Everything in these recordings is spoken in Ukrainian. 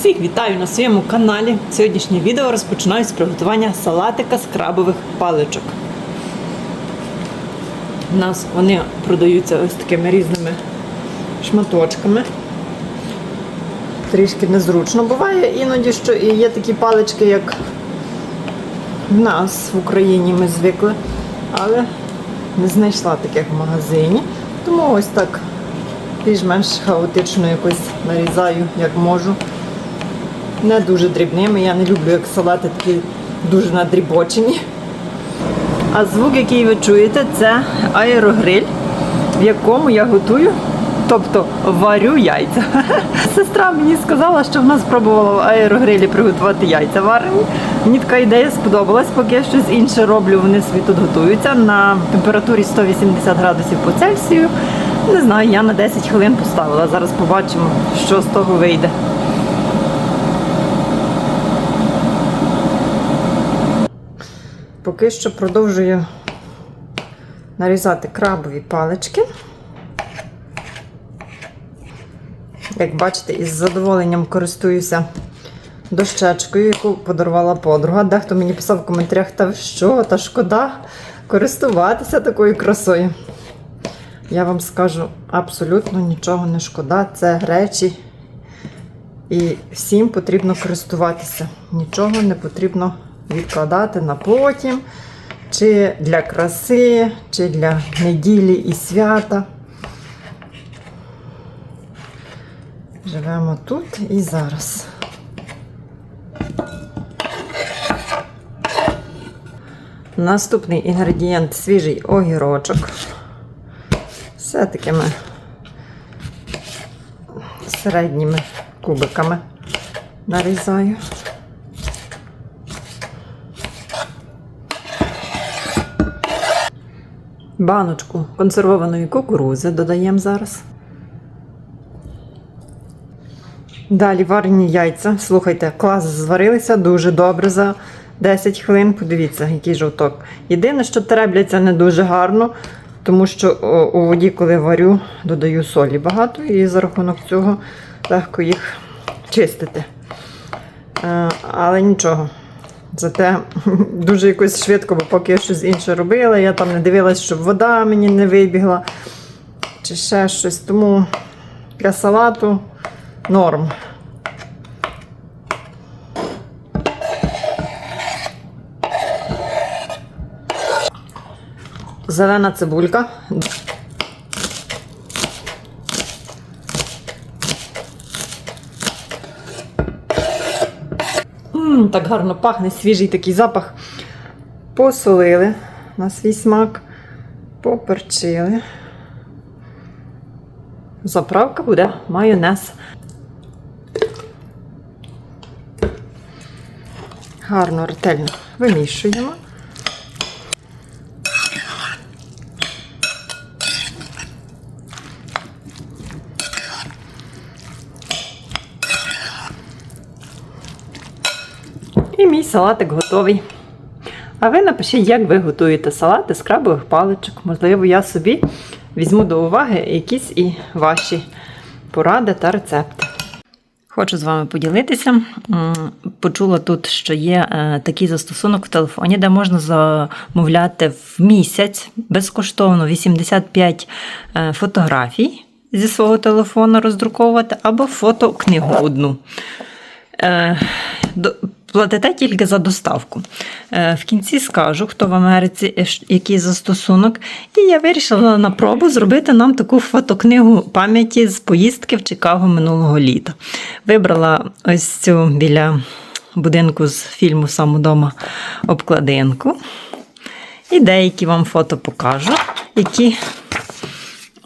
Всіх вітаю на своєму каналі. Сьогоднішнє відео розпочинаю з приготування салатика з крабових паличок. У нас вони продаються ось такими різними шматочками. Трішки незручно буває іноді, що і є такі палички, як в нас в Україні ми звикли, але не знайшла таких в магазині. Тому ось так більш-менш хаотично якось нарізаю, як можу. Не дуже дрібними. Я не люблю, як салати такі дуже надрібочені. А звук, який ви чуєте, це аерогриль, в якому я готую, тобто варю яйця. Сестра мені сказала, що вона спробувала в аерогрилі приготувати яйця варені. Мені така ідея сподобалась, поки я щось інше роблю, вони собі тут готуються на температурі 180 градусів по Цельсію. Не знаю, я на 10 хвилин поставила. Зараз побачимо, що з того вийде. Поки що продовжую нарізати крабові палички. Як бачите, із задоволенням користуюся дощечкою, яку подарувала подруга. Дехто мені писав в коментарях, та що, та шкода користуватися такою красою. Я вам скажу абсолютно нічого не шкода. Це речі. І всім потрібно користуватися. Нічого не потрібно відкладати на потім, чи для краси, чи для неділі і свята. Живемо тут і зараз. Наступний інгредієнт свіжий огірочок. Все такими середніми кубиками нарізаю. Баночку консервованої кукурузи додаємо зараз. Далі варені яйця. Слухайте, клас зварилися дуже добре за 10 хвилин. Подивіться, який жовток. Єдине, що теребляться не дуже гарно, тому що у воді, коли варю, додаю солі багато і за рахунок цього легко їх чистити. Е, але нічого. Зате дуже якось швидко, бо поки я щось інше робила, я там не дивилась, щоб вода мені не вибігла, чи ще щось. Тому для салату норм. Зелена цибулька. Так гарно пахне, свіжий такий запах. Посолили на свій смак, поперчили. Заправка буде майонез. Гарно, ретельно вимішуємо. Салатик готовий. А ви напишіть, як ви готуєте салати з крабових паличок. Можливо, я собі візьму до уваги якісь і ваші поради та рецепти. Хочу з вами поділитися. Почула тут, що є е, такий застосунок в телефоні, де можна замовляти в місяць безкоштовно 85 е, фотографій зі свого телефону роздруковувати, або фотокнигу одну. Платите тільки за доставку. Е, В кінці скажу, хто в Америці е, який застосунок. І я вирішила на пробу зробити нам таку фотокнигу пам'яті з поїздки в Чикаго минулого літа. Вибрала ось цю біля будинку з фільму Сам удома обкладинку. І деякі вам фото покажу, які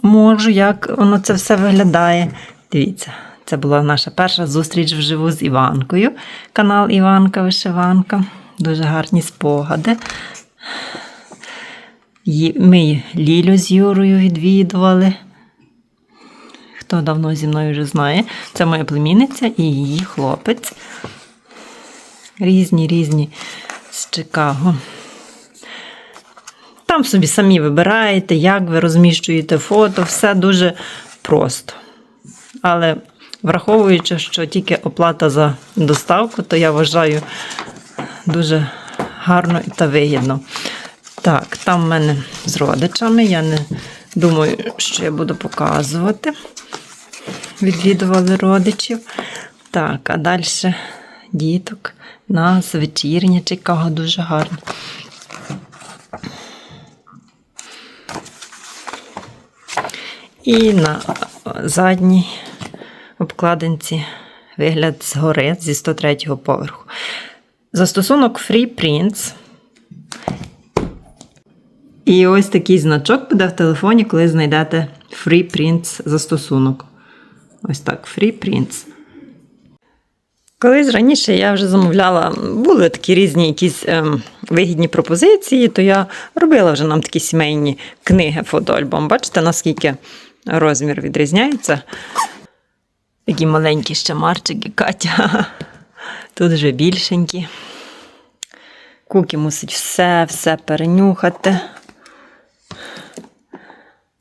можу, як воно це все виглядає. Дивіться, це була наша перша зустріч вживу з Іванкою. Канал Іванка Вишиванка. Дуже гарні спогади. Ми Лілю з Юрою відвідували. Хто давно зі мною вже знає, це моя племінниця і її хлопець. Різні, різні з Чикаго. Там собі самі вибираєте, як ви розміщуєте фото, все дуже просто. Але Враховуючи, що тільки оплата за доставку, то я вважаю дуже гарно та вигідно. Так, там в мене з родичами. Я не думаю, що я буду показувати. Відвідували родичів. Так, а далі діток. Нас вечірня Чикаго дуже гарно. І на задній обкладинці вигляд згори зі 103 поверху. Застосунок Free Prints. І ось такий значок буде в телефоні, коли знайдете Free Prints застосунок. Ось так, Free Prints. Колись раніше я вже замовляла, були такі різні якісь ем, вигідні пропозиції, то я робила вже нам такі сімейні книги фотоальбом. Бачите, наскільки розмір відрізняється. Такі маленькі ще марчики, Катя. Тут вже більшенькі. Кукі мусить все, все перенюхати.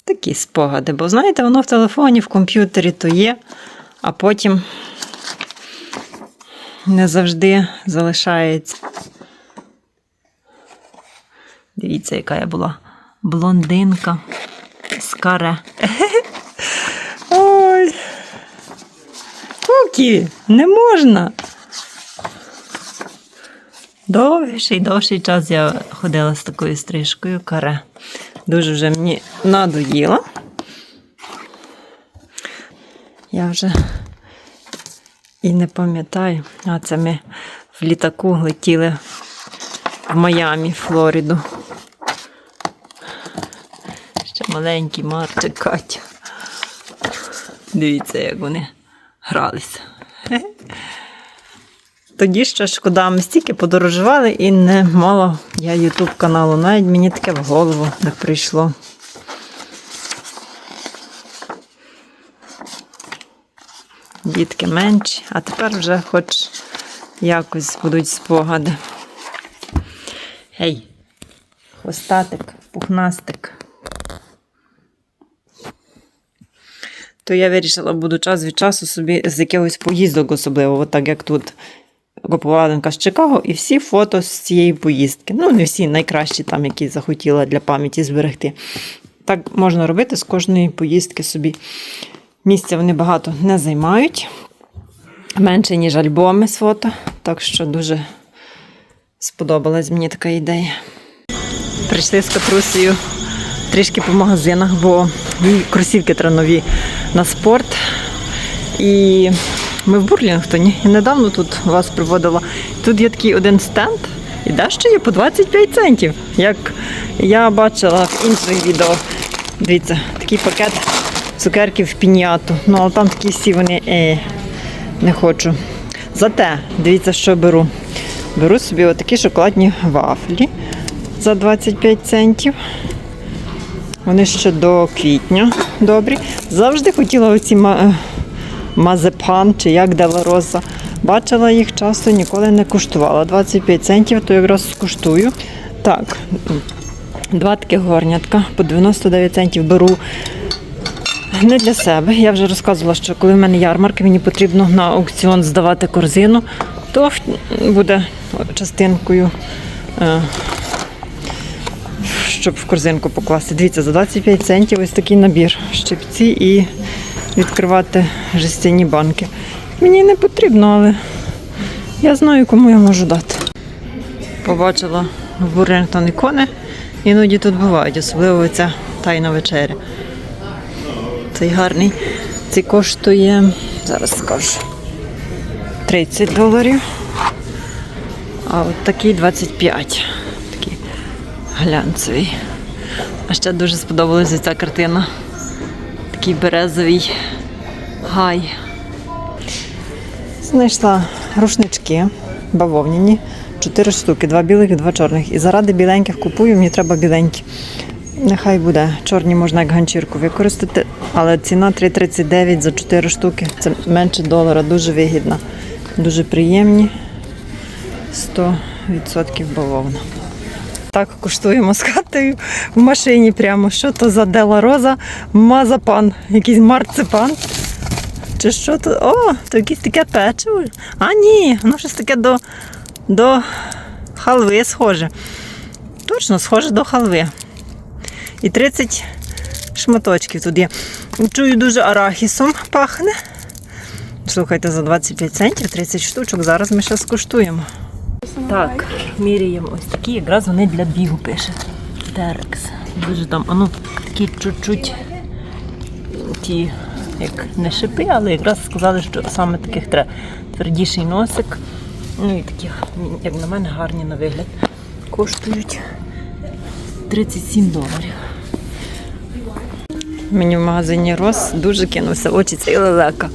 Такі спогади, бо знаєте, воно в телефоні, в комп'ютері то є, а потім не завжди залишається. Дивіться, яка я була блондинка з каре. Ой. Кукі, не можна. Довший, довший час я ходила з такою стрижкою каре. Дуже вже мені надоїло. Я вже і не пам'ятаю. А це ми в літаку летіли в Майамі, Флориду. Ще маленький Марчик Катя. Дивіться, як вони гралися. Тоді ще шкода, ми стільки подорожували і не мала я Ютуб каналу. Навіть мені таке в голову не прийшло. Дітки менші, а тепер вже хоч якось будуть спогади. Гей, хвостатик, пухнастик. То я вирішила, буду час від часу собі з якихось поїздок особливо, от так як тут Копувалинка з Чикаго, і всі фото з цієї поїздки. Ну, не всі найкращі, там, які захотіла для пам'яті зберегти. Так можна робити з кожної поїздки собі. Місця вони багато не займають. Менше, ніж альбоми з фото. Так що дуже сподобалась мені така ідея. Прийшли з Катрусею трішки по магазинах, бо їй кросівки треба нові на спорт. І ми в Бурлінгтоні. І недавно тут вас приводила. Тут є такий один стенд, і дещо є по 25 центів. Як я бачила в інших відео. Дивіться, такий пакет цукерків в піняту. Ну, але там такі всі вони е, не хочу. Зате, дивіться, що беру. Беру собі отакі шоколадні вафлі за 25 центів. Вони ще до квітня добрі. Завжди хотіла оці ма- мазепан чи як Дела Роза. Бачила їх часто, ніколи не куштувала. 25 центів, то якраз скуштую. Так, два таких горнятка по 99 центів беру не для себе. Я вже розказувала, що коли в мене ярмарка, мені потрібно на аукціон здавати корзину, то буде частинкою. Щоб в корзинку покласти. Дивіться, за 25 центів ось такий набір. Щипці і відкривати жестяні банки. Мені не потрібно, але я знаю, кому я можу дати. Побачила в Бурлінгтон ікони. Іноді тут бувають, особливо ця тайна вечеря. Цей гарний. Цей коштує, зараз скажу, 30 доларів. А от такий 25. Глянцевий. А ще дуже сподобалася ця картина. Такий березовий гай. Знайшла рушнички бавовняні, чотири штуки, два білих і два чорних. І заради біленьких купую, мені треба біленькі. Нехай буде. Чорні можна як ганчірку використати, але ціна 3,39 за 4 штуки. Це менше долара, дуже вигідна. Дуже приємні. 100% бавовна. Так куштуємо з хатою в машині прямо. Що то за Дела Роза? Мазапан, якийсь марципан. Чи що то? О, то якесь таке печиво. А ні, воно щось таке до, до халви схоже. Точно, схоже до халви. І 30 шматочків тут є. Чую, дуже арахісом пахне. Слухайте, за 25 центів 30 штучок. Зараз ми ще скуштуємо. Так, міряємо ось такі, якраз вони для бігу пише. Терекс. Дуже там, а ну, такі чуть-чуть ті, як не шипи, але якраз сказали, що саме таких треба твердіший носик. Ну і такі, як на мене, гарні на вигляд. Коштують 37 доларів. Мені в магазині Рос дуже кинувся очі цей лелека.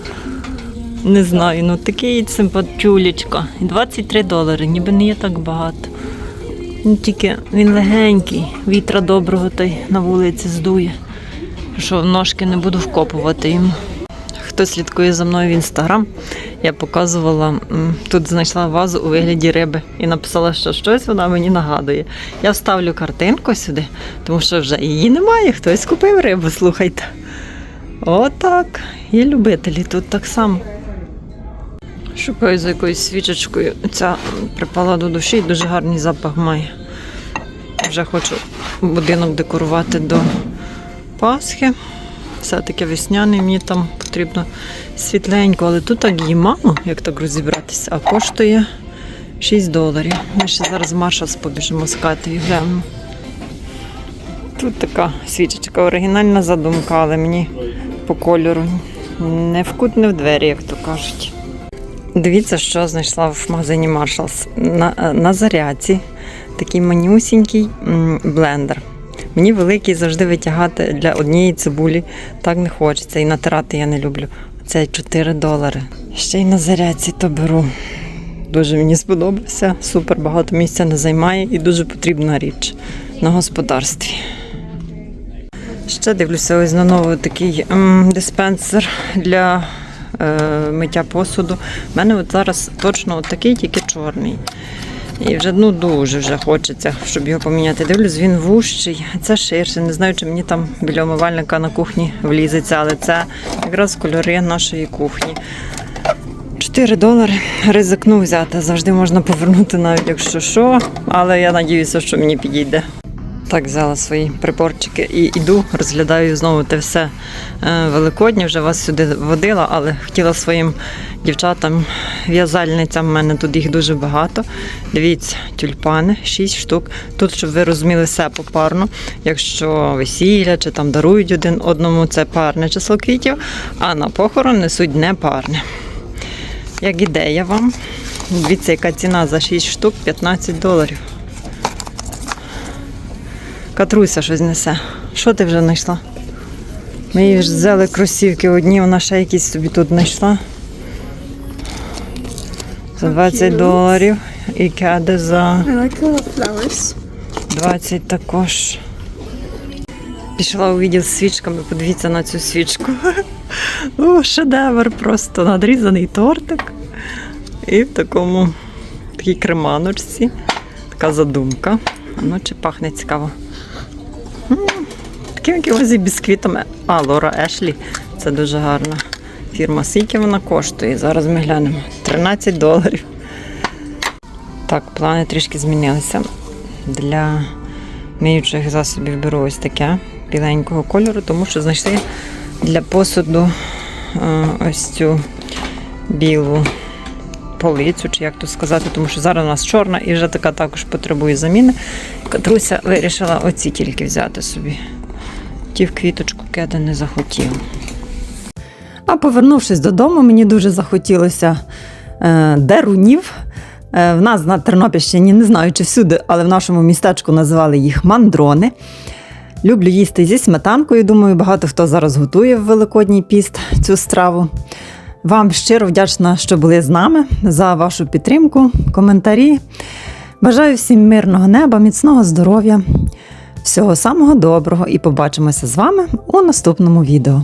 Не знаю, ну такий симпатюлечка. 23 долари, ніби не є так багато. Ну, тільки він легенький, вітра доброго та й на вулиці здує, що ножки не буду вкопувати йому. Хто слідкує за мною в інстаграм, я показувала, тут знайшла вазу у вигляді риби і написала, що щось вона мені нагадує. Я вставлю картинку сюди, тому що вже її немає, хтось купив рибу, слухайте. Отак. Є любителі тут так само. Шукаю за якоюсь свічечкою. Ця припала до душі і дуже гарний запах має. Вже хочу будинок декорувати до Пасхи. Все таке весняне, мені там потрібно світленько, але тут так її мало, як так розібратися, а коштує 6 доларів. Ми ще зараз Маршалс побіжимо з Катею, глянемо. Тут така свічечка, оригінальна задумка, але мені по кольору не вкут, не в двері, як то кажуть. Дивіться, що знайшла в магазині Marshalls. На, на зарядці такий манюсінький блендер. Мені великий завжди витягати для однієї цибулі так не хочеться. І натирати я не люблю. Це 4 долари. Ще й на зарядці то беру. Дуже мені сподобався. Супер багато місця не займає і дуже потрібна річ на господарстві. Ще дивлюся ось на новий такий м, диспенсер для е, миття посуду. У мене от зараз точно от такий, тільки чорний. І вже ну дуже вже хочеться, щоб його поміняти. Дивлюсь, він вущий, це ширше. Не знаю, чи мені там біля омивальника на кухні влізеться, але це якраз кольори нашої кухні. 4 долари ризикну взяти. Завжди можна повернути, навіть якщо що. Але я надіюся, що мені підійде. Так, взяла свої приборчики і йду, розглядаю знову те все е, великоднє. Вже вас сюди водила, але хотіла своїм дівчатам, в'язальницям, в мене тут їх дуже багато. Дивіться, тюльпани, 6 штук. Тут, щоб ви розуміли, все попарно. Якщо весілля чи там дарують один одному, це парне число квітів, а на похорон несуть не парне. Як ідея вам, дивіться, яка ціна за 6 штук 15 доларів. Катруся щось несе. Що ти вже знайшла? Ми їй вже взяли кросівки одні, вона ще якісь собі тут знайшла. За 20 доларів. І кеди за I like the flowers. 20 також. Пішла у відділ з свічками, подивіться на цю свічку. О, шедевр просто надрізаний тортик. І в такому такій креманочці. Така задумка. Ну чи пахне цікаво. М, Таким якимось і бісквітом. А, Лора Ешлі. Це дуже гарна фірма. Скільки вона коштує? Зараз ми глянемо. 13 доларів. Так, плани трішки змінилися. Для миючих засобів беру ось таке біленького кольору, тому що знайшли для посуду е, ось цю білу полицю, чи як то сказати, тому що зараз у нас чорна і вже така також потребує заміни. Катруся вирішила оці тільки взяти собі. Ті в квіточку кеди не захотів. А повернувшись додому, мені дуже захотілося е, дерунів. Е, в нас на Тернопільщині, не знаю чи всюди, але в нашому містечку називали їх мандрони. Люблю їсти зі сметанкою. Думаю, багато хто зараз готує в Великодній піст цю страву. Вам щиро вдячна, що були з нами за вашу підтримку, коментарі. Бажаю всім мирного неба, міцного здоров'я, всього самого доброго і побачимося з вами у наступному відео.